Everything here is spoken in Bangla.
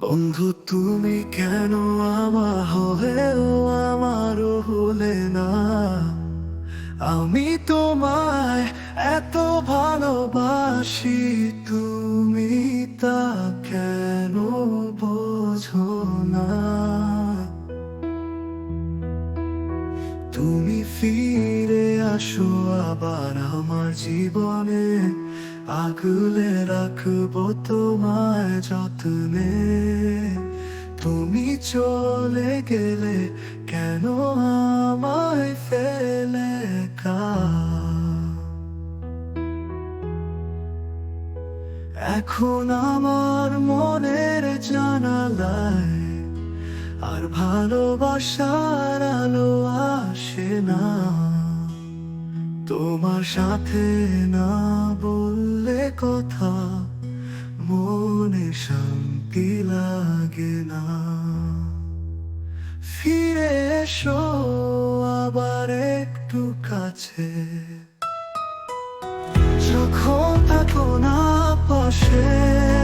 বন্ধু। তুমি কেন আমার হলেও আমারও হলে না? আমি তোমায় এত ভালোবাসি, তুমি তা কেন বোঝো না? তুমি ফিরে আসো আবার আমার জীবনে। আগলে রাখব তোমায় যত্নে। তুমি চলে গেলে কেন আমায় ফেলে কা এখন আমার মনের জানালায় আর ভালোবাসার আলো আসে না। তোমার সাথে না বললে কথা মনে শান্তি লাগে না। ফিরে এসো আবার একটু কাছে। যখন থাকো না পাশে